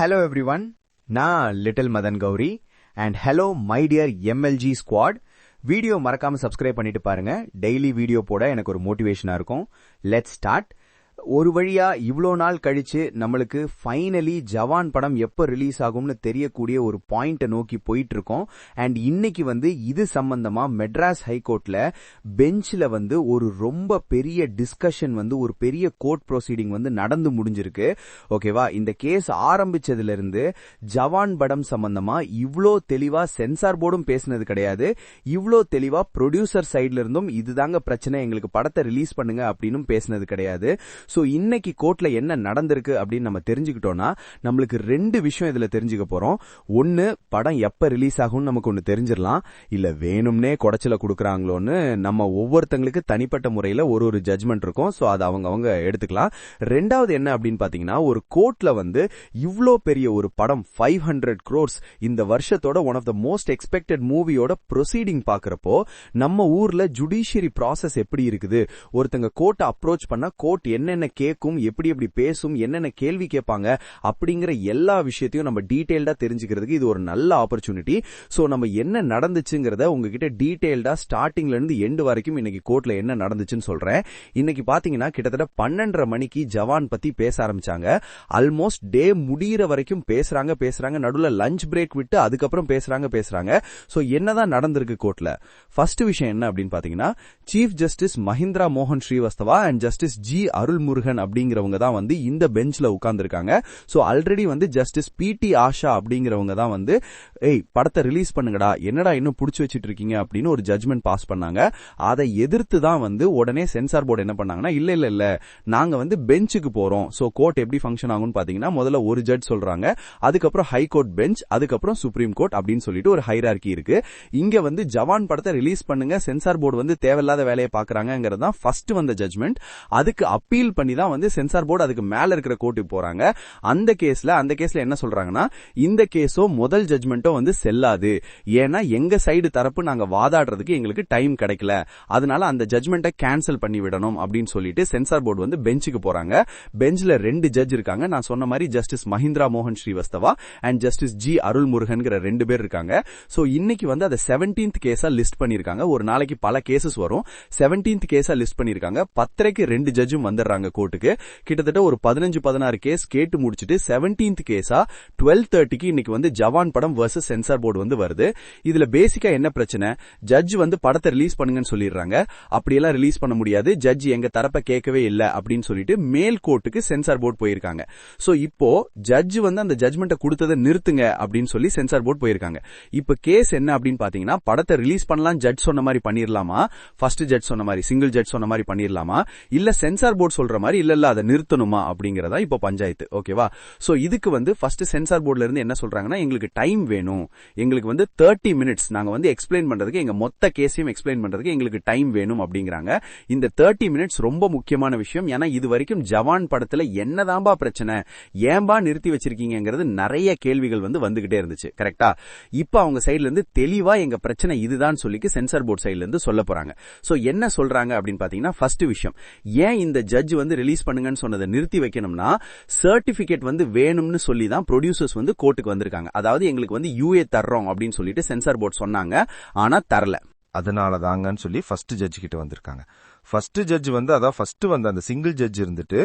Hello every one நான் little Madhan Gowri and hello my dear MLG squad video மறக்காம subscribe பண்ணிட்டு பாருங்க. Daily video போட எனக்கு ஒரு மோட்டிவேஷனா இருக்கும். லெட்ஸ் ஸ்டார்ட் ஒரு வழியா இவ்வளோ நாள் கழிச்சு நம்மளுக்கு ஃபைனலி ஜவான் படம் எப்போ ரிலீஸ் ஆகும்னு தெரியக்கூடிய ஒரு பாயிண்ட்டை நோக்கி போயிட்டு இருக்கோம் அண்ட் இன்னைக்கு வந்து இது சம்பந்தமா மெட்ராஸ் ஹைகோர்ட்ல பெஞ்சில் வந்து ஒரு ரொம்ப பெரிய டிஸ்கஷன் வந்து ஒரு பெரிய கோர்ட் ப்ரொசீடிங் வந்து நடந்து முடிஞ்சிருக்கு. ஓகேவா இந்த கேஸ் ஆரம்பிச்சதுல இருந்து ஜவான் படம் சம்பந்தமா இவ்வளோ தெளிவா சென்சார் போர்டும் பேசினது கிடையாது. இவ்வளோ தெளிவா ப்ரொடியூசர் சைட்ல இருந்தும் இதுதாங்க பிரச்சனை எங்களுக்கு படத்தை ரிலீஸ் பண்ணுங்க அப்படின்னு பேசினது கிடையாது. சோ இன்னைக்கு கோர்ட்ல என்ன நடந்திருக்கு அப்படின்னு நம்ம தெரிஞ்சுக்கிட்டோம்னா நம்மளுக்கு ரெண்டு விஷயம் இதுல தெரிஞ்சுக்க போறோம். ஒன்னு படம் எப்ப ரிலீஸ் ஆகும்னு நமக்கு ஒன்னு தெரிஞ்சிடலாம். இல்ல வேணும்னே குடைச்சல கொடுக்குறாங்களோன்னு நம்ம ஒவ்வொருத்தங்களுக்கு தனிப்பட்ட முறையில ஒரு ஒரு ஜட்மெண்ட் இருக்கும். சோ அதை அவங்க அவங்க எடுத்துக்கலாம். ரெண்டாவது என்ன அப்படின்னு பாத்தீங்கன்னா ஒரு கோர்ட்ல வந்து இவ்வளோ பெரிய ஒரு படம் ஃபைவ் ஹண்ட்ரட் க்ரோர்ஸ் இந்த வருஷத்தோட one of the most expected மூவியோட ப்ரொசீடிங் பாக்குறப்போ நம்ம ஊர்ல ஜுடிஷியரி ப்ராசஸ் எப்படி இருக்குது? ஒருத்தங்க கோர்ட்டை அப்ரோச் பண்ணா கோர்ட் என்னென்ன கேட்கும் எப்படி எப்படி பேசும் என்னென்ன கேள்வி கேட்பாங்க அப்படிங்கிற எல்லா விஷயத்தையும் நம்ம டீடைல்டா தெரிஞ்சுக்கிறதுக்கு இது ஒரு நல்ல ஆப்பர்ச்சுனிட்டி ஸோ நம்ம என்ன நடந்துச்சுங்கிறத உங்ககிட்ட டீடைல்டா ஸ்டார்டிங்ல இருந்து எண்டு வரைக்கும் இன்னைக்கு கோர்ட்ல என்ன நடந்துச்சுன்னு சொல்றேன். இன்னைக்கு பாத்தீங்கன்னா கிட்டத்தட்ட பன்னெண்டரை மணிக்கு ஜவான் பத்தி பேச ஆரம்பிச்சாங்க. ஆல்மோஸ்ட் டே முடியிற வரைக்கும் பேசுறாங்க பேசுறாங்க. நடுவில் லஞ்ச் பிரேக் விட்டு அதுக்கப்புறம் பேசுறாங்க பேசுறாங்க. ஸோ என்னதான் நடந்திருக்கு கோர்ட்ல ஃபர்ஸ்ட் விஷயம் என்ன அப்படின்னு பாத்தீங்கன்னா சீஃப் ஜஸ்டிஸ் மஹிந்திரா மோகன் Srivastava and justice G Arul Arulmurugan அப்படிங்கிறவங்க தான் வந்து இந்த பெஞ்ச்ல உட்கார்ந்துருக்காங்க. சோ ஆல்ரெடி வந்து ஜஸ்டிஸ் பி டி ஆஷா அப்படிங்கிறவங்க தான் வந்து ஏய் படத்தை ரிலீஸ் பண்ணுங்கடா. என்னடா இன்னும் புடிச்சு வச்சிட்டு இருக்கீங்க அப்படின்னு ஒரு ஜட்மெண்ட் பாஸ் பண்ணாங்க. அதை எதிர்த்து தான் வந்து உடனே சென்சார் போர்டு என்ன பண்ணாங்கன்னா இல்ல இல்ல இல்ல. நாங்க வந்து பெஞ்சுக்கு போறோம். சோ கோர்ட் எப்படி ஃபங்க்ஷன் ஆகும்னு பாத்தீங்கன்னா முதல்ல ஒரு ஜட்ஜ் சொல்றாங்க. அதுக்கப்புறம் ஹை கோர்ட் பெஞ்ச் அதுக்கப்புறம் சுப்ரீம் கோர்ட் அப்படின்னு சொல்லிட்டு ஒரு ஹைரார்கி இருக்கு. இங்க வந்து ஜவான் படத்தை ரிலீஸ் பண்ணுங்க. சென்சார் போர்டு வந்து தேவையில்லாத வேலையை பாக்குறாங்கிறது தான் ஃபர்ஸ்ட் வந்த ஜட்மெண்ட் அதுக்கு அப்பீல் பண்ணி தான் வந்து சென்சார் போர்டு அதுக்கு மேல இருக்கிற கோர்ட்டுக்கு போறாங்க. அந்த கேஸ்ல அந்த கேஸ்ல என்ன சொல்றாங்கன்னா இந்த கேஸோ முதல் ஜட்மெண்ட்டோ வந்து செல்லாது. ஏன்னா எங்க சைடு தரப்பு நாங்க வாதாடுறதுக்கு எங்களுக்கு டைம் கிடைக்கல. அதனால அந்த ஜட்மெண்ட்டை கேன்சல் பண்ணி விடணும் அப்படின்னு சொல்லிட்டு சென்சார் போர்டு வந்து பெஞ்சுக்கு போறாங்க. பெஞ்ச்ல ரெண்டு ஜட்ஜ் இருக்காங்க. நான் சொன்ன மாதிரி ஜஸ்டிஸ் மஹிந்திரா மோகன் Srivastava and justice G Arul Murugan ரெண்டு பேர் இருக்காங்க. சோ இன்னைக்கு வந்து அதை செவன்டீன்த் கேஸா லிஸ்ட் பண்ணிருக்காங்க ஒரு நாளைக்கு பல கேசஸ் வரும். செவன்டீன்த் கேஸா லிஸ்ட் பண்ணிருக்காங்க பத்தரைக்கு ரெண்டு ஜட்ஜும் வந்துடுறாங்க. கோர்ட்டுக்கு. கிட்டத்தட்ட ஒரு பதினஞ்சு பதினாறு கேஸ் கேட்டு முடிச்சுட்டு செவன்டீன்த் கேஸா டுவெல் தேர்ட்டிக்கு இன்னைக்கு வந்து ஜவான் படம் வர்சஸ் சென்சார் போர்டு வந்து வருது. இதுல பேசிக்கா என்ன பிரச்சனை? ஜட்ஜ் வந்து படத்தை ரிலீஸ் பண்ணுங்கன்னு சொல்லிடுறாங்க. அப்படியெல்லாம் ரிலீஸ் பண்ண முடியாது. ஜட்ஜ் எங்க தரப்ப கேட்கவே இல்லை அப்படின்னு சொல்லிட்டு மேல் கோர்ட்டுக்கு சென்சார் போர்டு போயிருக்காங்க. சோ இப்போ ஜட்ஜ் வந்து அந்த ஜட்மெண்ட்டை கொடுத்ததை நிறுத்துங்க அப்படின்னு சொல்லி சென்சார் போர்டு போயிருக்காங்க. இப்ப கேஸ் என்ன அப்படின்னு பாத்தீங்கன்னா படத்தை ரிலீஸ் பண்ணலாம் ஜட்ஜ் சொன்ன மாதிரி பண்ணிடலாமா ஃபர்ஸ்ட் ஜட்ஜ் சொன்ன மாதிரி சிங்கிள் ஜட்ஜ் சொன்ன மாதிரி பண்ணிடலாமா இல்ல சென்சார் போர்டு சொல்ற மாதிரி இல்ல இல்ல அதை நிறுத்தணுமா? அப்படிங்கறதா இப்போ பஞ்சாயத்து. ஓகேவா? சோ இதுக்கு வந்து ஃபர்ஸ்ட் சென்சார் போர்டுல இருந்து என்ன சொல்றாங்கன்னா எங்களுக்கு டைம் வேணும். எங்களுக்கு வந்து தேர்ட்டி மினிட்ஸ் நாங்க வந்து எக்ஸ்பிளைன் பண்றதுக்கு எங்க மொத்த கேஸையும் எக்ஸ்பிளைன் பண்றதுக்கு எங்களுக்கு டைம் வேணும் அப்படிங்கிறாங்க. இந்த தேர்ட்டி மினிட்ஸ் ரொம்ப முக்கியமான விஷயம். ஏன்னா இது வரைக்கும் ஜவான் படத்துல என்னதான்பா பிரச்சனை? ஏன்பா நிறுத்தி வச்சிருக்கீங்கிறது நிறைய கேள்விகள் வந்து வந்துகிட்டே இருந்துச்சு. கரெக்டா இப்ப அவங்க சைடுல இருந்து தெளிவா எங்க பிரச்சனை இதுதான் சொல்லி சென்சார் போர்டு சைடுல இருந்து சொல்ல போறாங்க. சோ என்ன சொல்றாங்க அப்படின்னு பாத்தீங்கன்னா ஃபர்ஸ்ட் விஷயம். ஏன் இந்த ஜட்ஜ் வந்து ரிலீஸ் பண்ணுங்கன்னு சொன்னதை நிறுத்தி வைக்கணும்னா சர்டிபிகேட் வந்து வேணும்னு சொல்லி தான் ப்ரொடியூசர்ஸ் வந்து கோர்ட்டுக்கு வந்திருக்காங்க. அதாவது எங்களுக்கு வந்து யூஏ தர்றோம் அப்படின்னு சொல்லிட்டு சென்சார் போர்ட் சொன்னாங்க. ஆனா தரல. அதனால தாங்கன்னு சொல்லி ஃபர்ஸ்ட் ஜட்ஜ் கிட்ட வந்திருக்காங்க. ஃபர்ஸ்ட் ஜட்ஜ் வந்து அதான் ஃபர்ஸ்ட் வந்து அந்த சிங்கிள் ஜட்ஜ் இருந்துட்டு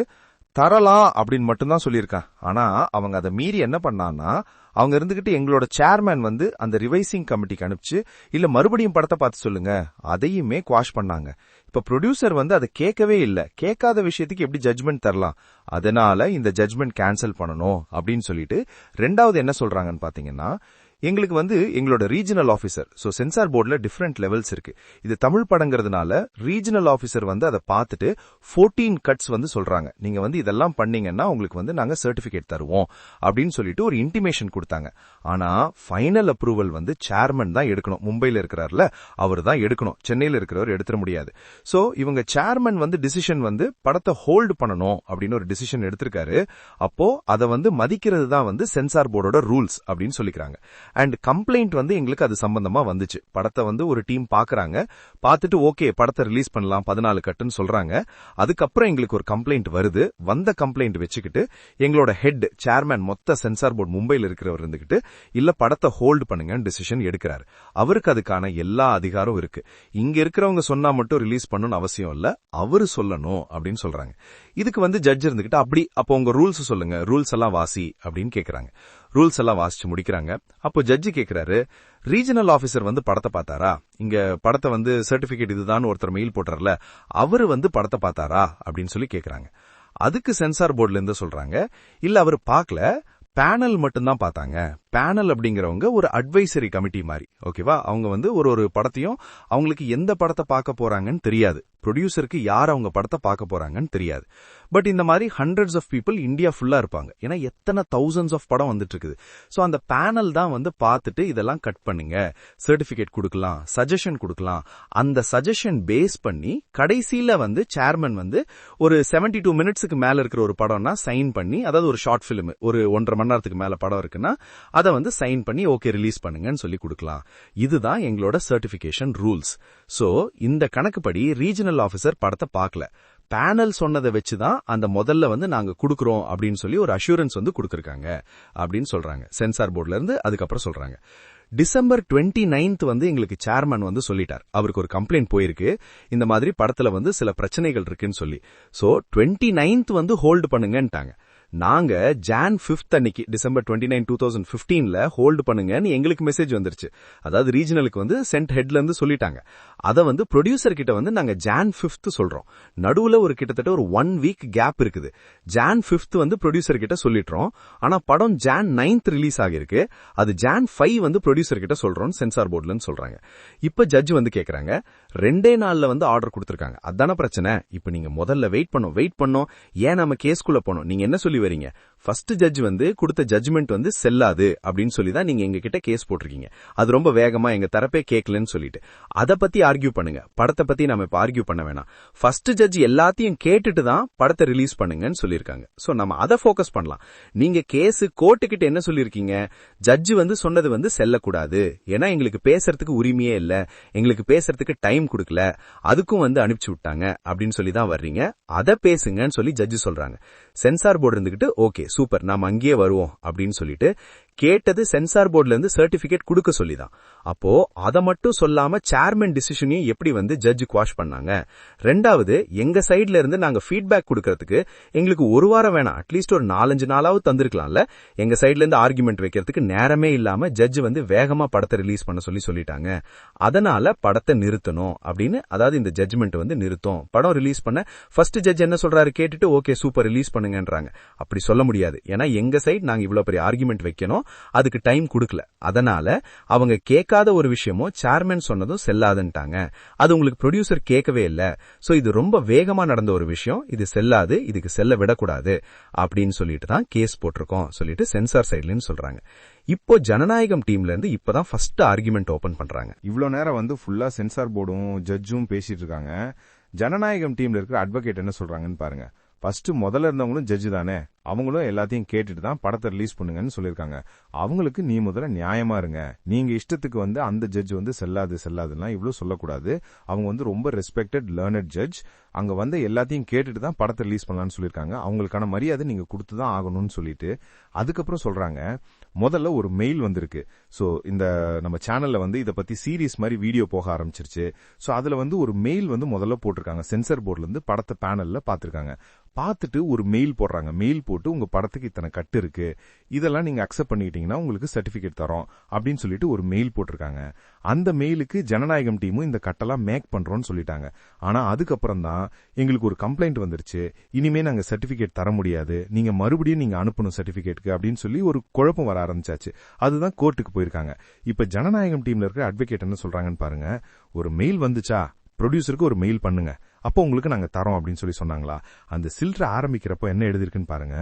தரலாம் அப்படின்னு மட்டும்தான் சொல்லியிருக்கான். ஆனா அவங்க அதை மீறி என்ன பண்ணான்னா அவங்க இருந்துகிட்டு எங்களோட சேர்மேன் வந்து அந்த ரிவைசிங் கமிட்டிக்கு அனுப்பிச்சு இல்ல மறுபடியும் படத்தை பார்த்து சொல்லுங்க. அதையுமே குவாஷ் பண்ணாங்க. இப்ப ப்ரொடியூசர் வந்து அதை கேட்கவே இல்ல. கேட்காத விஷயத்துக்கு எப்படி ஜட்மெண்ட் தரலாம்? அதனால இந்த ஜட்மெண்ட் கேன்சல் பண்ணணும் அப்படின்னு சொல்லிட்டு ரெண்டாவது என்ன சொல்றாங்கன்னு பாத்தீங்கன்னா எங்களுக்கு வந்து எங்களோட ரீஜனல் ஆஃபீஸர் ஸோ சென்சார் போர்டில் டிஃப்ரெண்ட் லெவல்ஸ் இருக்கு. இது தமிழ் படங்கிறதுனால ரீஜனல் ஆஃபீஸர் வந்து அதை பார்த்துட்டு ஃபோர்டீன் கட்ஸ் வந்து சொல்றாங்க. நீங்க வந்து இதெல்லாம் பண்ணீங்கன்னா உங்களுக்கு வந்து நாங்கள் சர்டிபிகேட் தருவோம் அப்படின்னு சொல்லிட்டு ஒரு இன்டிமேஷன் கொடுத்தாங்க. ஆனா ஃபைனல் அப்ரூவல் வந்து சேர்மன் தான் எடுக்கணும். மும்பையில் இருக்கிறார்ல அவர் தான் எடுக்கணும். சென்னையில் இருக்கிறவர் எடுத்துட முடியாது. ஸோ இவங்க சேர்மன் வந்து டிசிஷன் வந்து படத்தை ஹோல்டு பண்ணணும் அப்படின்னு ஒரு டிசிஷன் எடுத்திருக்காரு. அப்போ அதை வந்து மதிக்கிறது தான் வந்து சென்சார் போர்டோட ரூல்ஸ் அப்படின்னு சொல்லிக்கிறாங்க. அண்ட் கம்ப்ளைண்ட் வந்து எங்களுக்கு அது சம்பந்தமா வந்துச்சு. படத்தை வந்து ஒரு டீம் பாக்குறாங்க. பார்த்துட்டு ஓகே படத்தை ரிலீஸ் பண்ணலாம் பதினாலு கட்டுன்னு சொல்றாங்க. அதுக்கப்புறம் எங்களுக்கு ஒரு கம்ப்ளைண்ட் வருது. வந்த கம்ப்ளைண்ட் வச்சுக்கிட்டு எங்களோட ஹெட் சேர்மேன் மொத்த சென்சார் போர்டு மும்பையில் இருக்கிறவர் இருந்துகிட்டு இல்ல படத்தை ஹோல்டு பண்ணுங்கன்னு டிசிஷன் எடுக்கிறாரு. அவருக்கு அதுக்கான எல்லா அதிகாரம் இருக்கு. இங்க இருக்கிறவங்க சொன்னா மட்டும் ரிலீஸ் பண்ணணும்னு அவசியம் இல்ல. அவரு சொல்லணும் அப்படின்னு சொல்றாங்க. இதுக்கு வந்து ஜட்ஜ் இருந்துகிட்டு அப்படி அப்போ உங்க ரூல்ஸ் சொல்லுங்க. ரூல்ஸ் எல்லாம் வாசி அப்படின்னு கேக்குறாங்க. ரூல்ஸ் எல்லாம் வாசிச்சு முடிக்கிறாங்க. அப்போ ஜட்ஜி கேட்கிறாரு ரீஜனல் ஆஃபீஸர் வந்து படத்தை பார்த்தாரா? இங்க படத்தை வந்து சர்டிபிகேட் இதுதான் ஒருத்தர் மெயில் போட்டுறல அவரு வந்து படத்தை பார்த்தாரா? அப்படின்னு சொல்லி கேட்கிறாங்க அதுக்கு சென்சார் போர்டுல இருந்து சொல்றாங்க இல்ல அவர் பார்க்கல பேனல் மட்டும்தான் பார்த்தாங்க. பேனல் அப்படிங்கிறவங்க ஒரு அட்வைசரி கமிட்டி மாதிரி. ஓகேவா அவங்க வந்து ஒரு ஒரு படத்தையும் அவங்களுக்கு எந்த படத்தை பார்க்க போறாங்கன்னு தெரியாது. ப்ரொடியூசருக்கு யார் அவங்க படத்தை பார்க்க போறாங்கன்னு தெரியாது. பட் இந்த மாதிரி ஹண்ட்ரட்ஸ் ஆஃப் பீப்புள் இந்தியா ஃபுல்லா இருப்பாங்க. ஏன்னா எத்தனை தௌசண்ட்ஸ் ஆஃப் படம் வந்துட்டு இருக்குது ஸோ அந்த பேனல் தான் வந்து பார்த்துட்டு இதெல்லாம் கட் பண்ணுங்க. சர்டிபிகேட் கொடுக்கலாம். சஜஷன் கொடுக்கலாம். அந்த சஜஷன் பேஸ் பண்ணி கடைசியில வந்து சேர்மன் வந்து ஒரு செவன்டி டூ மினிட்ஸுக்கு மேல இருக்கிற ஒரு படம்னா சைன் பண்ணி அதாவது ஒரு ஷார்ட் பிலிம் ஒரு ஒன்றரை மணி நேரத்துக்கு மேல படம் இருக்குன்னா அதை வந்து சைன் பண்ணி ஓகே ரிலீஸ் பண்ணுங்கன்னு சொல்லி கொடுக்கலாம். இதுதான் எங்களோட சர்டிபிகேஷன் ரூல்ஸ் ஸோ இந்த கணக்குப்படி ரீஜனல் ஆஃபீஸர் படத்தை பார்க்கல. பேனல் சொன்னதை வச்சுதான் அந்த முதல்ல வந்து நாங்க குடுக்கறோம் அப்படின்னு சொல்லி ஒரு அஷூரன்ஸ் வந்து கொடுத்திருக்காங்க அப்படின்னு சொல்றாங்க. சென்சார் போர்டுல இருந்து அதுக்கப்புறம் சொல்றாங்க. டிசம்பர் டுவெண்ட்டி நைன்த் வந்து எங்களுக்கு சேர்மன் வந்து சொல்லிட்டார். அவருக்கு ஒரு கம்ப்ளைண்ட் போயிருக்கு. இந்த மாதிரி படத்துல வந்து சில பிரச்சனைகள் இருக்குன்னு சொல்லி. சோ டுவெண்ட்டி நைன்த் வந்து ஹோல்டு பண்ணுங்கன்ட்டாங்க. நாங்க ஜான் பிப்த் அன்னைக்கு December twenty nine two thousand பிப்டீன்ல hold பண்ணுங்கன்னு எங்களுக்கு மெசேஜ் வந்துருச்சு. அதாவது ரீஜனலுக்கு வந்து சென்ட் ஹெட்ல இருந்து சொல்லிட்டாங்க. அதை வந்து ப்ரொடியூசர் கிட்ட வந்து நாங்க ஜான் பிப்த் சொல்றோம். நடுவுல ஒரு கிட்டத்தட்ட ஒரு ஒன் வீக் கேப் இருக்குது. ஜான் பிப்த் வந்து ப்ரொடியூசர் கிட்ட சொல்லிடுறோம். ஆனா படம் ஜான் நைன்த் ரிலீஸ் ஆகிருக்கு அது ஜான் ஃபைவ் வந்து ப்ரொடியூசர் கிட்ட சொல்றோம் சென்சார் போர்டுலன்னு சொல்றாங்க. இப்ப ஜட்ஜ் வந்து கேக்குறாங்க. ரெண்டே நாள்ல வந்து ஆர்டர் கொடுத்திருக்காங்க. அதான பிரச்சனை. இப்ப நீங்க முதல்ல வெயிட் பண்ணோம் வெயிட் பண்ணோம் ஏன் நம்ம கேஸ்குள்ள போனோம்? நீங்க என்ன சொல்லி வரீங்க. ஃபர்ஸ்ட் ஜட்ஜ் வந்து கொடுத்த ஜட்ஜ்மெண்ட் வந்து செல்லாது அப்படின்னு சொல்லி தான் நீங்க எங்க கிட்ட கேஸ் போட்டிருக்கீங்க. அது ரொம்ப வேகமா எங்க தரப்பே கேட்கலன்னு சொல்லிட்டு. அதை பத்தி ஆர்கியூ பண்ணுங்க. படத்தை பத்தி நம்ம இப்ப ஆர்கியூ பண்ண வேணாம். ஃபர்ஸ்ட் ஜட்ஜ் எல்லாத்தையும் கேட்டுட்டு தான் படத்தை ரிலீஸ் பண்ணுங்கன்னு சொல்லியிருக்காங்க. சோ நம்ம அதை ஃபோக்கஸ் பண்ணலாம். நீங்க கேஸ் கோர்ட்டு கிட்ட என்ன சொல்லியிருக்கீங்க? ஜட்ஜ் வந்து சொன்னது வந்து செல்லக்கூடாது. ஏன்னா எங்களுக்கு பேசுறதுக்கு உரிமையே இல்ல. எங்களுக்கு பேசுறதுக்கு டைம் கொடுக்கல. அதுக்கும் வந்து அனுப்பிச்சு விட்டாங்க அப்படின்னு சொல்லி தான் வர்றீங்க. அதை பேசுங்கன்னு சொல்லி ஜட்ஜ் சொல்றாங்க. சென்சார் போர்டு இருந்துகிட்டு ஓகே சூப்பர் நாம் அங்கேயே வருவோம் அப்படின்னு சொல்லிட்டு கேட்டது சென்சார் போர்டுல இருந்து சர்டிபிகேட் கொடுக்க சொல்லிதான். அப்போ அதை மட்டும் சொல்லாம சேர்மன் டிசிஷனையும் எப்படி வந்து ஜட்ஜ் குவாஷ் பண்ணாங்க? ரெண்டாவது எங்க சைட்ல இருந்து நாங்க ஃபீட்பேக் கொடுக்கறதுக்கு எங்களுக்கு ஒரு வாரம் வேணாம். அட்லீஸ்ட் ஒரு நாலஞ்சு நாளாவது தந்திருக்கலாம்ல. எங்க சைட்ல இருந்து ஆர்குமெண்ட் வைக்கிறதுக்கு நேரமே இல்லாம ஜட்ஜ் வந்து வேகமா படத்தை ரிலீஸ் பண்ண சொல்லி சொல்லிட்டாங்க. அதனால படத்தை நிறுத்தணும் அப்படின்னு அதாவது இந்த ஜட்ஜ்மெண்ட் வந்து நிறுத்தும். படம் ரிலீஸ் பண்ண ஃபர்ஸ்ட் ஜட்ஜ் என்ன சொல்றாரு? கேட்டுட்டு ஓகே சூப்பர் ரிலீஸ் பண்ணுங்கன்றாங்க. அப்படி சொல்ல முடியாது. ஏன்னா எங்க சைட் நாங்க இவ்வளவு பெரிய ஆர்குமெண்ட் வைக்கணும். அதுக்கு டைம் கொடுக்கல. அதனால அவங்க கேட்காத ஒரு விஷயமும் சேர்மன் சொன்னதும் செல்லாதுன்ட்டாங்க. அது உங்களுக்கு ப்ரொடியூசர் கேட்கவே இல்லை. சோ இது ரொம்ப வேகமா நடந்த ஒரு விஷயம். இது செல்லாது இதுக்கு செல்ல விடக்கூடாது அப்படின்னு சொல்லிட்டு தான் கேஸ் போட்டிருக்கோம் சொல்லிட்டு சென்சார் சைட்லன்னு சொல்றாங்க. இப்போ ஜனநாயகம் டீம்ல இருந்து இப்பதான் ஃபர்ஸ்ட் ஆர்குமெண்ட் ஓபன் பண்றாங்க. இவ்வளோ நேரம் வந்து ஃபுல்லா சென்சார் போர்டும் ஜட்ஜும் பேசிட்டு இருக்காங்க. ஜனநாயகம் டீம்ல இருக்கிற அட்வொகேட் என்ன சொல்றாங்கன்னு பாருங்க. ஃபர்ஸ்ட் முதல்ல இருந்தவங்களும் ஜட்ஜு தானே. அவங்களும் எல்லாத்தையும் கேட்டுட்டு தான் படத்தை ரிலீஸ் பண்ணுங்கன்னு சொல்லியிருக்காங்க. அவங்களுக்கு நீ முதல்ல நியாயமா இருங்க. நீங்க இஷ்டத்துக்கு வந்து அந்த ஜட்ஜ் வந்து செல்லாது செல்லாதுலாம் இவ்வளவு சொல்லக்கூடாது. அவங்க வந்து ரொம்ப ரெஸ்பெக்டட் லேர்னட் ஜட்ஜ் அங்க வந்து எல்லாத்தையும் கேட்டுட்டு தான் படத்தை ரிலீஸ் பண்ணலாம்னு சொல்லியிருக்காங்க. அவங்களுக்கான மரியாதை நீங்க கொடுத்து தான் ஆகணும்னு சொல்லிட்டு அதுக்கப்புறம் சொல்றாங்க. முதல்ல ஒரு மெயில் வந்திருக்கு. சோ இந்த நம்ம சேனல்ல வந்து இதை பத்தி சீரியஸ் மாதிரி வீடியோ போக ஆரம்பிச்சிருச்சு. சோ அதுல வந்து ஒரு மெயில் வந்து முதல்ல போட்டிருக்காங்க. சென்சர் போர்ட்ல இருந்து படத்தை பேனல்ல பாத்திருக்காங்க பார்த்துட்டு ஒரு மெயில் போடுறாங்க. மெயில் போட்டு உங்க படத்துக்கு இத்தனை கட்டு இருக்கு இதெல்லாம் நீங்க அக்செப்ட் பண்ணிக்கிட்டீங்கன்னா உங்களுக்கு சர்டிபிகேட் தரோம் அப்படின்னு சொல்லிட்டு ஒரு மெயில் போட்டிருக்காங்க. அந்த மெயிலுக்கு ஜனநாயகம் டீமும் இந்த கட்டெல்லாம் மேக் பண்றோம்னு சொல்லிட்டாங்க. ஆனா அதுக்கப்புறம் தான் எங்களுக்கு ஒரு கம்ப்ளைண்ட் வந்துருச்சு. இனிமே நாங்க சர்டிபிகேட் தர முடியாது. நீங்க மறுபடியும் நீங்க அனுப்பணும் சர்டிபிகேட்டுக்கு அப்படின்னு சொல்லி ஒரு குழப்பம் வர ஆரம்பிச்சாச்சு. அதுதான் கோர்ட்டுக்கு போயிருக்காங்க. இப்ப ஜனநாயகம் டீம்ல இருக்கிற அட்வொகேட் என்ன சொல்றாங்கன்னு பாருங்க. ஒரு மெயில் வந்துச்சா? ப்ரொடியூசருக்கு ஒரு மெயில் பண்ணுங்க. அப்போ உங்களுக்கு நாங்க தரோம் அப்படின்னு சொல்லி சொன்னாங்களா? அந்த சில்ற ஆரம்பிக்கிறப்போ என்ன எழுதிருக்குன்னு பாருங்க.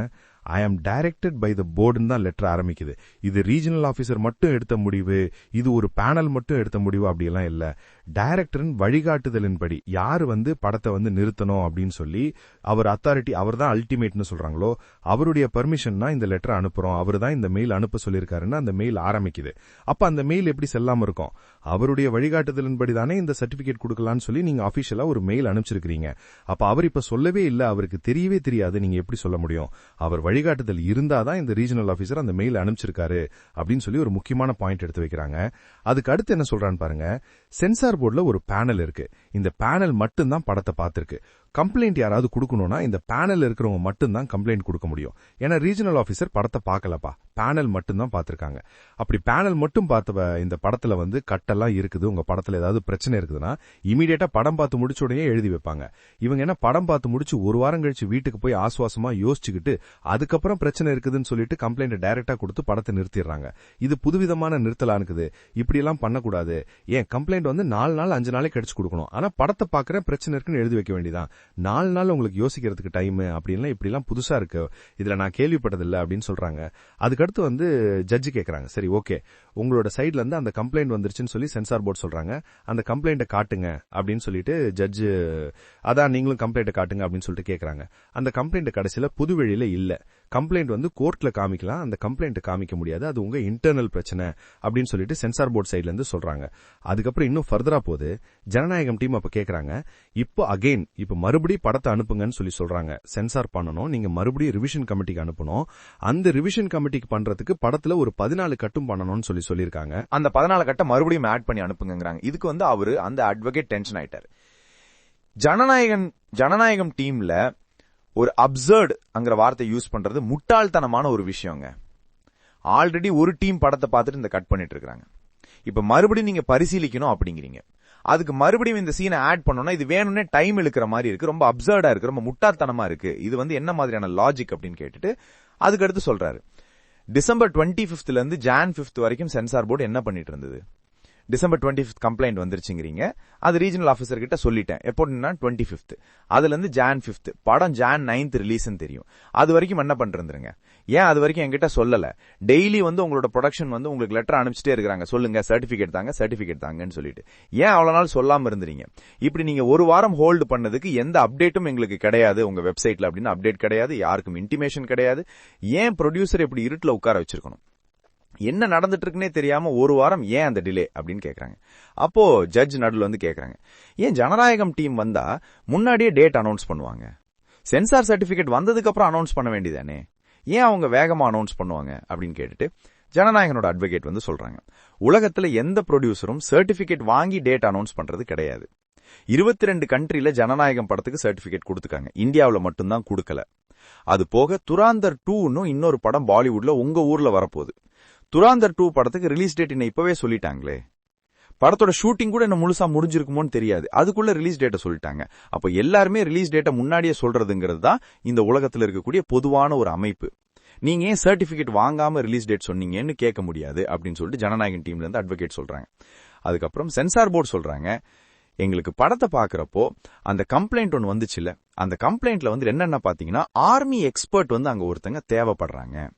ஐ ஆம் டைரக்டட் பை த போர்டுன்னு தான் லெட்டர் ஆரம்பிக்குது. இது ரீஜனல் ஆபீசர் மட்டும் எடுத்த முடிவு இது ஒரு பேனல் மட்டும் எடுத்த முடிவு அப்படியெல்லாம் இல்ல. டைரக்டரின் வழிகாட்டுதலின்படி யார் வந்து படத்தை வந்து நிறுத்தணும் அப்படின்னு சொல்லி அவர் அத்தாரிட்டி அவர் தான் அல்டிமேட்னு சொல்றாங்களோ அவருடைய பர்மிஷன் தான் இந்த லெட்டர் அனுப்புறோம். அவர் தான் இந்த மெயில் அனுப்ப சொல்லியிருக்காருன்னு அந்த மெயில் ஆரம்பிக்குது. அப்ப அந்த மெயில் எப்படி செல்லாம இருக்கும்? அவருடைய வழிகாட்டுதலின்படி தானே இந்த சர்டிபிகேட் கொடுக்கலாம்னு சொல்லி நீங்க அபிஷியலா ஒரு மெயில் அனுப்பிச்சிருக்கீங்க அப்ப அவர் இப்ப சொல்லவே இல்ல அவருக்கு தெரியவே தெரியாது நீங்க எப்படி சொல்ல முடியும்? அவர் வழிகாட்டுதல் இருந்தாதான் இந்த ரீஜனல் ஆபீசர் அந்த மெயில் அனுப்பிச்சிருக்காரு அப்படின்னு சொல்லி ஒரு முக்கியமான பாயிண்ட் எடுத்து வைக்கிறாங்க. அதுக்கு அடுத்து என்ன சொல்றான்னு பாருங்க. சென்சார் போர்டுல ஒரு பேனல் இருக்கு. இந்த பேனல் மட்டும்தான் படத்தை பார்த்திருக்கு. கம்ப்ளைண்ட் யாராவது கொடுக்கணும்னா இந்த பேனல் இருக்கிறவங்க மட்டும்தான் கம்ப்ளைண்ட் கொடுக்க முடியும். ஏன்னா ரீஜனல் ஆஃபீஸர் படத்தை பார்க்கலப்பா. பேனல் மட்டும்தான் பார்த்துருக்காங்க. அப்படி பேனல் மட்டும் பார்த்த இந்த படத்துல வந்து கட்டெல்லாம் இருக்குது. உங்க படத்துல ஏதாவது பிரச்சனை இருக்குதுன்னா இமீடியட்டா படம் பார்த்து முடிச்ச உடனே எழுதி வைப்பாங்க. இவங்க என்ன படம் பார்த்து முடிச்சு ஒரு வாரம் கழிச்சு வீட்டுக்கு போய் ஆசுவாசமா யோசிச்சுக்கிட்டு அதுக்கப்புறம் பிரச்சனை இருக்குதுன்னு சொல்லிட்டு கம்ப்ளைண்ட் டைரக்டா கொடுத்து படத்தை நிறுத்திடுறாங்க. இது புதுவிதமான நிறுத்தலா இருக்குது. இப்படி எல்லாம் பண்ணக்கூடாது. ஏன் கம்ப்ளைண்ட் வந்து நாலு நாள் அஞ்சு நாளே கிடைச்சு கொடுக்கணும். ஆனா படத்தை பாக்குற பிரச்சனை இருக்குன்னு எழுதி வைக்க வேண்டியதான் நாலு நாள் உங்களுக்கு யோசிக்கிறதுக்கு டைம் அப்படின்லாம் இப்படிலாம் புதுசா இருக்கு. இதுல நான் கேள்விப்பட்டதில்லை அப்படின்னு சொல்றாங்க. அதுக்கடுத்து வந்து ஜட்ஜு கேட்கறாங்க சரி ஓகே உங்களோட சைட்ல இருந்து அந்த கம்ப்ளைண்ட் வந்துருச்சுன்னு சொல்லி சென்சார் போர்டு சொல்றாங்க. அந்த கம்ப்ளைண்ட்டை காட்டுங்க அப்படின்னு சொல்லிட்டு ஜட்ஜு அதான் நீங்களும் கம்ப்ளைண்ட்டை காட்டுங்க அப்படின்னு சொல்லிட்டு கேட்கறாங்க அந்த கம்ப்ளைண்ட் கடைசியில புதுவெளியில இல்ல. கம்ப்ளைண்ட் வந்து கோர்ட்ல காமிக்கலாம். அந்த கம்ப்ளைண்ட் காமிக்க முடியாது. அது உங்க இன்டர்னல் பிரச்சனை அப்படின்னு சொல்லிட்டு சென்சார் போர்டு சைட்ல இருந்து சொல்றாங்க. அதுக்கப்புறம் இன்னும் ஃபர்தரா போது ஜனநாயகம் டீம் அப்ப கேக்குறாங்க. இப்போ அகைன் இப்ப மறுபடியும் படத்தை அனுப்புங்கன்னு சொல்லி சொல்றாங்க. சென்சார் பண்ணணும். நீங்க மறுபடியும் ரிவிஷன் கமிட்டிக்கு அனுப்பணும். அந்த ரிவிஷன் கமிட்டிக்கு பண்றதுக்கு படத்துல ஒரு பதினாலு கட்டும் பண்ணணும்னு சொல்லி சொல்லியிருக்காங்க. அந்த பதினாலு கட்ட மறுபடியும் ஆட் பண்ணி அனுப்புங்கிறாங்க இதுக்கு வந்து அவரு அந்த அட்வொகேட் டென்ஷன் ஆயிட்டார். ஜனநாயகன் ஜனநாயகம் டீம்ல ஒரு அப்சர்ட் அங்கிற வார்த்தை யூஸ் பண்றது முட்டாள்தனமான ஒரு விஷயங்க. ஆல்ரெடி ஒரு டீம் படத்தை பார்த்துட்டு இந்த கட் பண்ணிட்டு இருக்காங்க இப்ப மறுபடியும் நீங்க பரிசீலிக்கணும் அப்படிங்கிறீங்க. அதுக்கு மறுபடியும் இந்த சீனை ஆட் பண்ணோம்னா இது வேணும்னே டைம் இழுக்கிற மாதிரி இருக்கு. ரொம்ப அப்சர்டா இருக்கு. ரொம்ப முட்டாள்தனமா இருக்கு. இது வந்து என்ன மாதிரியான லாஜிக் அப்படின்னு கேட்டுட்டு அதுக்கடுத்து சொல்றாரு. டிசம்பர் டுவெண்ட்டி பிப்த்ல இருந்து ஜான் பிப்த் வரைக்கும் சென்சார் போர்டு என்ன பண்ணிட்டு இருந்தது? டிசம்பர் டுவெண்ட்டி ஃபிஃப்த் கம்ப்ளைண்ட் வந்துருச்சுங்கிறீங்க. அது ரீஜனல் ஆஃபீஸர் கிட்ட சொல்லிட்டேன். எப்போன்னா டுவெண்ட்டி ஃபிஃப்த் அதுல இருந்து ஜான் ஃபிஃப்த் படம் ஜான் நைன்த் ரிலீஸ்னு தெரியும். அது வரைக்கும் என்ன பண்றதுங்க ஏன் அது வரைக்கும் என்கிட்ட சொல்லல? டெய்லி வந்து உங்களோட ப்ரொடக்ஷன் வந்து உங்களுக்கு லெட்டர் அனுப்பிச்சிட்டே இருக்காங்க சொல்லுங்க சர்டிபிகேட் தாங்க சர்டிபிகேட் தாங்கன்னு சொல்லிட்டு. ஏன் அவ்வளவு நாள் சொல்லாம இருந்தீங்க? இப்படி நீங்க ஒரு வாரம் ஹோல்டு பண்ணதுக்கு எந்த அப்டேட்டும் எங்களுக்கு கிடையாது உங்க வெப்சைட்ல அப்படின்னு அப்டேட் கிடையாது. யாருக்கும் இன்டிமேஷன் கிடையாது. ஏன் ப்ரொடியூசர் இப்படி இருட்டில் உட்கார வச்சிருக்கணும்? என்ன நடந்துட்டு இருக்குன்னே தெரியாம ஒரு வாரம் ஏன் அந்த டிலே அப்படின்னு கேக்குறாங்க. அப்போ ஜட்ஜ் நடுவில் வந்து கேக்குறாங்க. ஏன் ஜனநாயகம் டீம் வந்தா முன்னாடியே டேட் அனௌன்ஸ் பண்ணுவாங்க? சென்சார் சர்டிபிகேட் வந்ததுக்கு அப்புறம் அனௌன்ஸ் பண்ண வேண்டியதானே ஏன் அவங்க வேகமாக அனௌன்ஸ் பண்ணுவாங்க அப்படின்னு கேட்டுட்டு ஜனநாயகனோட அட்வொகேட் வந்து சொல்றாங்க. உலகத்துல எந்த ப்ரொடியூசரும் சர்டிபிகேட் வாங்கி டேட் அனௌன்ஸ் பண்றது கிடையாது. இருபத்தி ரெண்டு கண்ட்ரில ஜனநாயகம் படத்துக்கு சர்டிபிகேட் கொடுத்துக்காங்க இந்தியாவில் மட்டும்தான் கொடுக்கல. அது போக துராந்தர் டூன்னு இன்னொரு படம் பாலிவுட்ல உங்க ஊர்ல வரப்போகுது. துராந்தர் டூ படத்துக்கு ரிலீஸ் டேட் இப்பவே சொல்லிட்டாங்களே. படத்தோட ஷூட்டிங் கூட என்ன முழுசா முடிஞ்சிருக்குமோன்னு தெரியாது. அதுக்குள்ள ரிலீஸ் டேட்டை சொல்லிட்டாங்க. அப்ப எல்லாருமே ரிலீஸ் டேட்டை முன்னாடியே சொல்றதுங்கிறது தான் இந்த உலகத்தில் இருக்கக்கூடிய பொதுவான ஒரு அமைப்பு. நீங்க ஏன் சர்டிபிகேட் வாங்காம ரிலீஸ் டேட் சொன்னீங்கன்னு கேட்க முடியாது அப்படின்னு சொல்லிட்டு ஜனநாயகன் டீம்ல இருந்து அட்வொகேட் சொல்றாங்க. அதுக்கப்புறம் சென்சார் போர்டு சொல்றாங்க. எங்களுக்கு படத்தை பாக்குறப்போ அந்த கம்ப்ளைண்ட் ஒன்று வந்துச்சுல அந்த கம்ப்ளைண்ட்ல வந்து என்னென்ன பாத்தீங்கன்னா ஆர்மி எக்ஸ்பர்ட் வந்து அங்க ஒருத்தங்க தேவைப்படுறாங்க.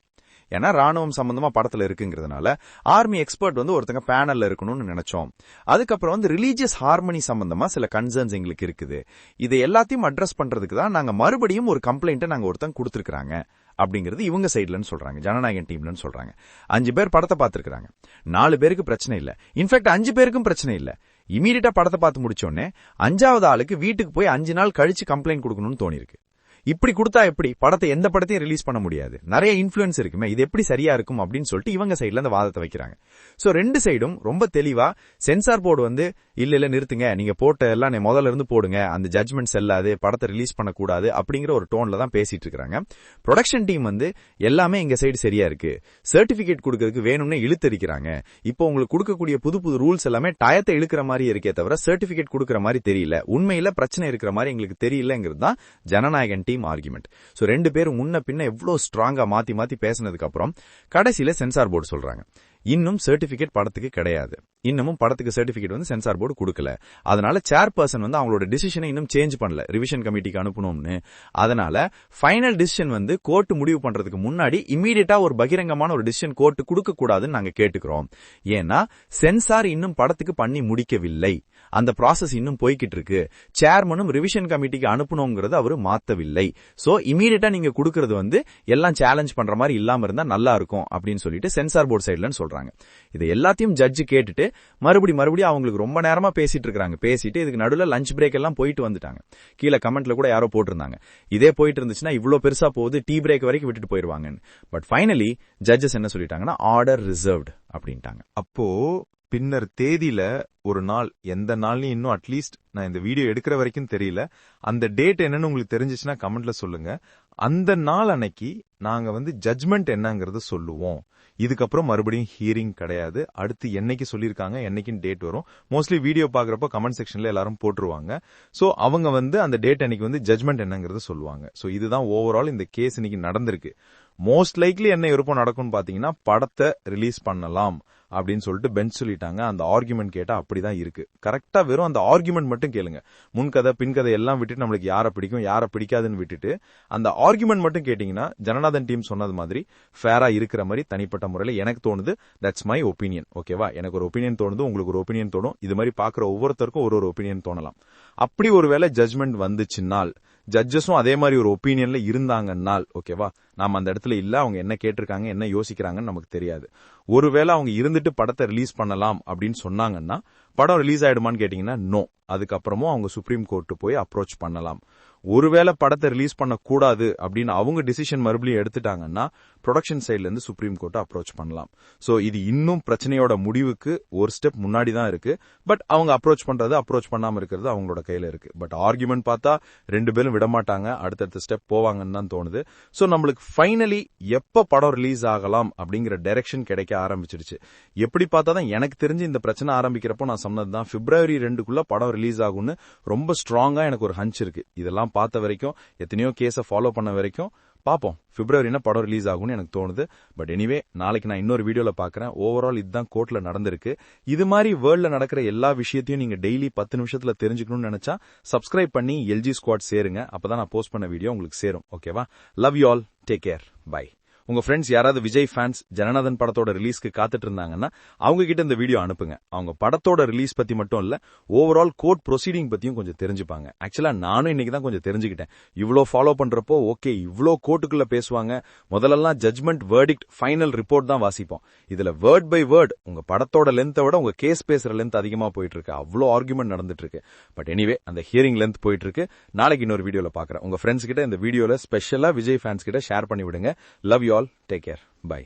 ஏன்னா ராணுவம் சம்பந்தமா படத்துல இருக்குங்கிறதுனால ஆர்மி எக்ஸ்பர்ட் வந்து ஒருத்தங்க பேனல்ல இருக்கணும்னு நினைச்சோம். அதுக்கப்புறம் வந்து ரிலீஜியஸ் ஹார்மனி சம்பந்தமா சில கன்சர்ன்ஸ் எங்களுக்கு இருக்குது. இதை எல்லாத்தையும் அட்ரஸ் பண்றதுக்கு தான் நாங்க மறுபடியும் ஒரு கம்ப்ளைண்ட்டை நாங்க ஒருத்தங்க கொடுத்துருக்காங்க அப்படிங்கிறது இவங்க சைட்லன்னு சொல்றாங்க. ஜனநாயகன் டீம்லன்னு சொல்றாங்க. அஞ்சு பேர் படத்தை பார்த்துருக்காங்க நாலு பேருக்கு பிரச்சனை இல்ல. இன்ஃபேக்ட் அஞ்சு பேருக்கும் பிரச்சனை இல்ல. இமீடியட்டா படத்தை பார்த்து முடிச்சோடனே அஞ்சாவது ஆளுக்கு வீட்டுக்கு போய் அஞ்சு நாள் கழிச்சு கம்ப்ளைண்ட் கொடுக்கணும்னு தோணிருக்கு இப்படி கொடுத்தா எப்படி? படத்தை எந்த படத்தையும் ரிலீஸ் பண்ண முடியாது. நிறைய இன்ஃபுளுன்ஸ் இருக்குமே. இது எப்படி சரியா இருக்கும் அப்படின்னு சொல்லிட்டு இவங்க சைட்ல அந்த வாதத்தை வைக்கிறாங்க. சோ ரெண்டு சைடும் ரொம்ப தெளிவா சென்சார் போர்டு வந்து இல்ல இல்ல நிறுத்துங்க. நீங்க போட்ட எல்லாம் முதல்ல இருந்து போடுங்க. அந்த ஜட்மெண்ட் செல்லாது. படத்தை ரிலீஸ் பண்ணக்கூடாது. அப்படிங்கிற ஒரு டோன்ல தான் பேசிட்டு இருக்காங்க ப்ரொடக்ஷன் டீம் வந்து எல்லாமே எங்க சைடு சரியா இருக்கு. சர்டிபிகேட் கொடுக்கறதுக்கு வேணும்னு இழுத்தரிக்கிறாங்க இப்போ உங்களுக்கு கொடுக்கக்கூடிய புது புது ரூல்ஸ் எல்லாமே டயத்தை இழுக்கிற மாதிரி இருக்கே தவிர சர்டிபிகேட் கொடுக்கற மாதிரி தெரியல. உண்மையில பிரச்சனை இருக்கிற மாதிரி எங்களுக்கு தெரியலங்கிறது தான் ஜனநாயகன் டீம் ஆர்குமெண்ட் ஸோ ரெண்டு பேரும் முன்ன பின்ன எவ்வளோ ஸ்ட்ராங்கா மாத்தி மாத்தி பேசினதுக்கு அப்புறம் சென்சார் போர்டு சொல்றாங்க. இன்னும் சர்டிபிகேட் படத்துக்கு கிடையாது. இன்னமும் படத்துக்கு சர்டிபிகேட் வந்து சென்சார் போர்டு கொடுக்கல. அதனால சேர்பர்சன் வந்து அவங்களோட டிசிஷனை இன்னும் சேஞ்ச் பண்ணல. ரிவிஷன் கமிட்டிக்கு அனுப்பணும்னு அதனால ஃபைனல் டிசிஷன் வந்து கோர்ட் முடிவு பண்றதுக்கு முன்னாடி இமீடியட்டா ஒரு பகிரங்கமான ஒரு டிசிஷன் கோர்ட் கொடுக்க கூடாதுன்னு நாங்க கேட்டுக்கிறோம். ஏன்னா சென்சார் இன்னும் படத்துக்கு பண்ணி முடிக்கவில்லை. அந்த ப்ராசஸ் இன்னும் போய்கிட்டு இருக்கு சேர்மனும் ரிவிஷன் கமிட்டிக்கு அனுப்பணுங்கிறது அவர் மாத்தவில்லை. சோ இமீடியட்டா நீங்க கொடுக்கறது வந்து எல்லாம் சேலஞ்ச் பண்ற மாதிரி இல்லாம இருந்தா நல்லா இருக்கும் அப்படின்னு சொல்லிட்டு சென்சார் போர்டு சைடுலன்னு சொல்றாங்க. இது எல்லாத்தையும் ஜட்ஜ் கேட்டுட்டு மறுபடி மறுபடியும் அவங்களுக்கு ரொம்ப நேரமா பேசிட்டு இருக்காங்க பேசிட்டு இதுக்கு நடுவில் லஞ்ச் பிரேக் எல்லாம் போயிட்டு வந்துட்டாங்க. கீழே கமெண்ட்ல கூட யாரோ போட்டிருந்தாங்க. இதே போயிட்டு இருந்துச்சுன்னா இவ்வளோ பெருசா போகுது டீ பிரேக் வரைக்கும் விட்டுட்டு போயிருவாங்கன்னு பட் ஃபைனலி ஜட்ஜஸ் என்ன சொல்லிட்டாங்கன்னா ஆர்டர் ரிசர்வ்டு அப்படின்ட்டாங்க. அப்போ பின்னர் தேதியில ஒரு நாள் எந்த நாள்லயும் இன்னும் அட்லீஸ்ட் நான் இந்த வீடியோ எடுக்கிற வரைக்கும் தெரியல. அந்த டேட் என்னன்னு உங்களுக்கு தெரிஞ்சிச்சுன்னா கமெண்ட்ல சொல்லுங்க. அந்த நாள் அன்னைக்கு நாங்க வந்து ஜட்ஜ்மெண்ட் என்னங்கறத சொல்லுவோம். இதுக்கப்புறம் மறுபடியும் ஹியரிங் கிடையாது. அடுத்து என்னைக்கு சொல்லியிருக்காங்க என்னைக்குன்னு டேட் வரும். மோஸ்ட்லி வீடியோ பாக்குறப்ப கமெண்ட் செக்ஷன்ல எல்லாரும் போட்டுருவாங்க. சோ அவங்க வந்து அந்த டேட் அன்னைக்கு வந்து ஜட்ஜ்மெண்ட் என்னங்கறத சொல்லுவாங்க. சோ இதுதான் ஓவரால் இந்த கேஸ் இன்னைக்கு நடந்திருக்கு. மோஸ்ட் லைக்லி என்ன விருப்பம் நடக்கும்னு பாத்தீங்கன்னா படத்தை ரிலீஸ் பண்ணலாம். அப்படின்னு சொல்லிட்டு பெஞ்ச் சொல்லிட்டாங்க. அந்த ஆர்குமெண்ட் கேட்டா அப்படிதான் இருக்கு. கரெக்டா வெறும் அந்த ஆர்குமெண்ட் மட்டும் கேளுங்க. முன்கதை பின்கதை எல்லாம் விட்டுட்டு நம்மளுக்கு யாரை பிடிக்கும் யாரை பிடிக்காதுன்னு விட்டுட்டு அந்த ஆர்குமெண்ட் மட்டும் கேட்டீங்கன்னா ஜனநாதன் டீம் சொன்னது மாதிரி ஃபேரா இருக்கிற மாதிரி தனிப்பட்ட முறையில எனக்கு தோணுது தட்ஸ் மை ஒப்பீனியன் ஓகேவா எனக்கு ஒரு ஒப்பீனியன் தோணுது உங்களுக்கு ஒரு ஒப்பீனியன் தோணும். இது மாதிரி பாக்குற ஒவ்வொருத்தருக்கும் ஒரு ஒரு ஒப்பீனியன் தோணலாம். அப்படி ஒருவேளை ஜட்மெண்ட் வந்துச்சுன்னால் ஜட்ஜஸும் அதே மாதிரி ஒரு ஒப்பீனியன்ல இருந்தாங்கன்னால் ஓகேவா நாம அந்த இடத்துல இல்ல அவங்க என்ன கேட்டிருக்காங்க என்ன யோசிக்கிறாங்கன்னு நமக்கு தெரியாது. ஒருவேளை அவங்க இருந்துட்டு படத்தை ரிலீஸ் பண்ணலாம் அப்படின்னு சொன்னாங்கன்னா படம் ரிலீஸ் ஆயிடுமான்னு கேட்டீங்கன்னா நோ அதுக்கப்புறமும் அவங்க சுப்ரீம் கோர்ட்டு போய் அப்ரோச் பண்ணலாம். ஒருவேளை படத்தை ரிலீஸ் பண்ணக்கூடாது அப்படின்னு அவங்க டிசிஷன் மறுபடியும் எடுத்துட்டாங்கன்னா ப்ரொடக்ஷன் சைட்லேருந்து சுப்ரீம் கோர்ட்டை அப்ரோச் பண்ணலாம். ஸோ இது இன்னும் பிரச்சனையோட முடிவுக்கு ஒரு ஸ்டெப் முன்னாடி தான் இருக்கு. பட் அவங்க அப்ரோச் பண்றது அப்ரோச் பண்ணாமல் இருக்கிறது அவங்களோட கையில் இருக்கு. பட் ஆர்குமெண்ட் பார்த்தா ரெண்டு பேரும் விடமாட்டாங்க அடுத்தடுத்த ஸ்டெப் போவாங்கன்னு தான் தோணுது. ஸோ நம்மளுக்கு ஃபைனலி எப்போ படம் ரிலீஸ் ஆகலாம் அப்படிங்கிற டைரக்ஷன் கிடைக்க ஆரம்பிச்சிடுச்சு எப்படி பார்த்தா தான் எனக்கு தெரிஞ்சு இந்த பிரச்சனை ஆரம்பிக்கிறப்போ நான் சொன்னது தான். பிப்ரவரி ரெண்டுக்குள்ள படம் ரிலீஸ் ஆகும்னு ரொம்ப ஸ்ட்ராங்கா எனக்கு ஒரு ஹஞ்ச் இருக்கு. இதெல்லாம் பார்த்த வரைக்கும் எத்தனையோ கேஸை ஃபாலோ பண்ண வரைக்கும் பார்ப்போம் பிப்ரவரினா படம் ரிலீஸ் ஆகும்னு எனக்கு தோணுது. பட் எனிவே நாளைக்கு நான் இன்னொரு வீடியோல பாக்குறேன். ஓவரால் இதுதான் கோர்ட்ல நடந்திருக்கு. இது மாதிரி வேர்ல்ட்ல நடக்கிற எல்லா விஷயத்தையும் நீங்க டெய்லி பத்து நிமிஷத்துல தெரிஞ்சுக்கணும்னு நினைச்சா சப்ஸ்கிரைப் பண்ணி எல்ஜி ஸ்குவாட் சேருங்க. அப்பதான் நான் போஸ்ட் பண்ண வீடியோ உங்களுக்கு சேரும். ஓகேவா love you all take care bye உங்க ஃப்ரெண்ட்ஸ் யாராவது விஜய் ஃபேன்ஸ் ஜனநாதன் படத்தோட ரிலீஸ்க்கு காத்துட்டு இருந்தாங்கன்னா அவங்க கிட்ட இந்த வீடியோ அனுப்புங்க. அவங்க படத்தோட ரிலீஸ் பத்தி மட்டும் இல்ல ஓவரால் கோர்ட் ப்ரொசீடிங் பத்தியும் கொஞ்சம் தெரிஞ்சுப்பாங்க. ஆக்சுவலா நானும் இன்னைக்கு தான் கொஞ்சம் தெரிஞ்சுக்கிட்டேன். இவ்வளோ ஃபாலோ பண்றப்போ ஓகே இவ்வளோ கோர்ட்டுக்குள்ள பேசுவாங்க. முதல்லலாம் ஜட்மெண்ட் வேர்டிக்ட் ஃபைனல் ரிப்போர்ட் தான் வாசிப்போம். இதுல வேர்ட் பை வேர்ட் உங்க படத்தோட லென்த்தை விட உங்க கேஸ் பேசுற லென்த் அதிகமா போயிட்டு இருக்கு அவ்வளோ ஆர்குமெண்ட் நடந்துட்டு இருக்கு பட் எனிவே அந்த ஹியரிங் லென்த் போயிட்டு இருக்கு நாளைக்கு இன்னொரு வீடியோல பாக்குறேன். உங்க ஃப்ரெண்ட்ஸ் கிட்ட இந்த வீடியோல ஸ்பெஷலா விஜய் ஃபேன்ஸ் கிட்ட ஷேர் பண்ணி விடுங்க love you all take care bye